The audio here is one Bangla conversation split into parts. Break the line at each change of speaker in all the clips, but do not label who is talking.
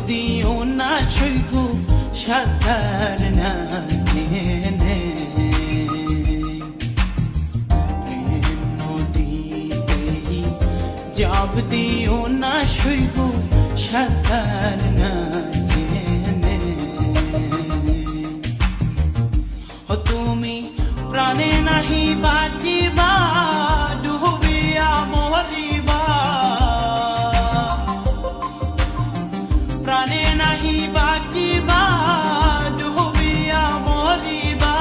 দিও না সৈকু সাঁতার না দিও না সৈকু সাঁতার না জেনে ও তুমি প্রাণে নাহি বাঁচিবা বাঁচিবা ডুবিয়া মরিবা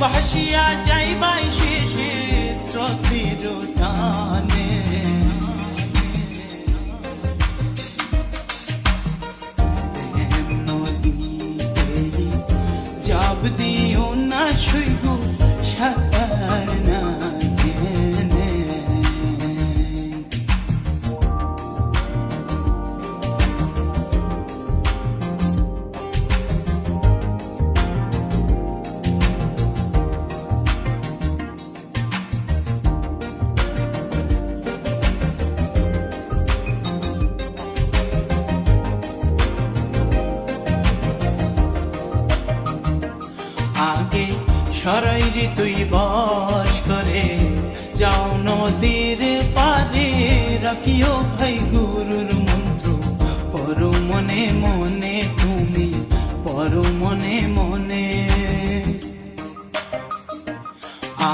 ভাসিয়া যাইবাই শেষে স্রোতির টানে যাব দিও না শুইব সাঁতার সরাইরে তুই বস করে, যাও নদীর পারে রাখিও ভাই গুরুর মন্ত্র। পর মনে মনে তুমি, পর মনে মনে।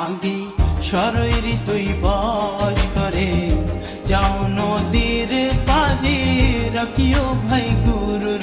আগে সরৈরি তুই বস করে, যাও নদীর পারে রাখিও ভাই গুরুর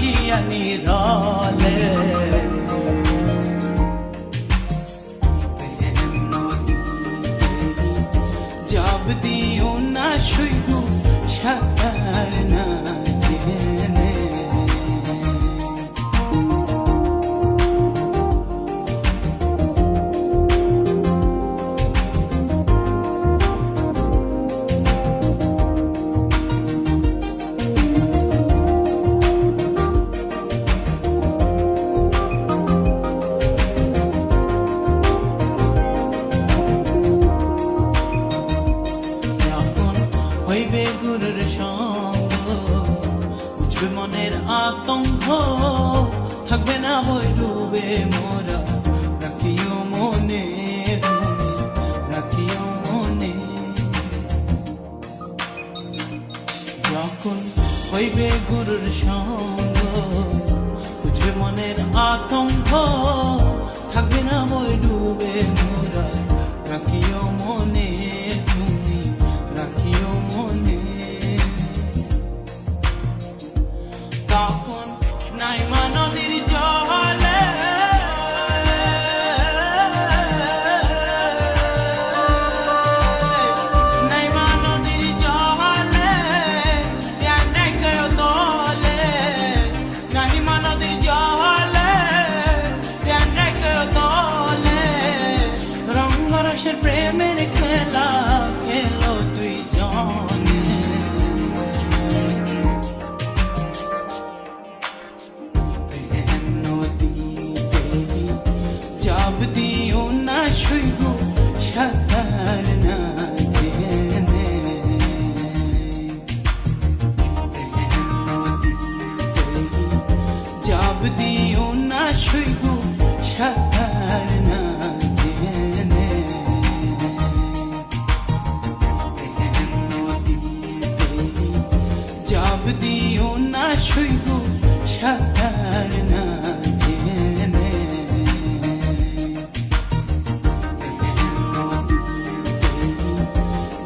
மனுஷிய நீரால? গুরুর সঙ্গ। উঠবে মনের আতঙ্ক, থাকবে না বই ডুবে মোরা। রাখিও মনে রাখিও মনে। যখন হইবে গুরুর সঙ্গ Dominican life.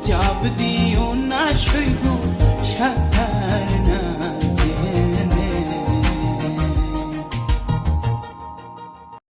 চাপ দিও না সইব সাথে